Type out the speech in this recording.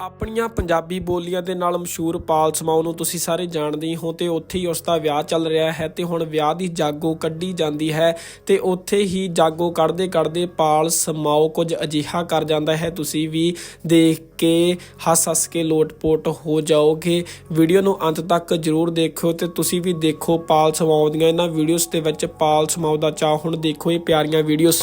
ਆਪਣੀਆਂ ਪੰਜਾਬੀ ਬੋਲੀਆਂ ਦੇ ਨਾਲ ਮਸ਼ਹੂਰ ਪਾਲ ਸਮਾਉ ਨੂੰ ਤੁਸੀਂ ਸਾਰੇ ਜਾਣਦੇ ਹੋ ਤੇ ਉੱਥੇ ਹੀ ਉਸ ਦਾ ਵਿਆਹ ਚੱਲ ਰਿਹਾ ਹੈ ਤੇ ਹੁਣ ਵਿਆਹ ਦੀ ਜਾਗੋ ਕੱਢੀ ਜਾਂਦੀ ਹੈ ਤੇ ਉੱਥੇ ਹੀ ਜਾਗੋ ਕੱਢਦੇ ਕੱਢਦੇ ਪਾਲ ਸਮਾਉ ਕੁਝ ਅਜਿਹਾ ਕਰ ਜਾਂਦਾ ਹੈ। ਤੁਸੀਂ ਵੀ ਦੇਖ ਕੇ ਹੱਸ ਹੱਸ ਕੇ ਲੋਟਪੋਟ ਹੋ ਜਾਓਗੇ। ਵੀਡੀਓ ਨੂੰ ਅੰਤ ਤੱਕ ਜਰੂਰ ਦੇਖਿਓ ਤੇ ਤੁਸੀਂ ਵੀ ਦੇਖੋ ਪਾਲ ਸਮਾਉ ਦੀਆਂ ਇਹਨਾਂ ਵੀਡੀਓਜ਼ ਦੇ ਵਿੱਚ ਪਾਲ ਸਮਾਉ ਦਾ ਚਾਹ ਹੁਣ ਦੇਖੋ ਇਹ ਪਿਆਰੀਆਂ ਵੀਡੀਓਜ਼।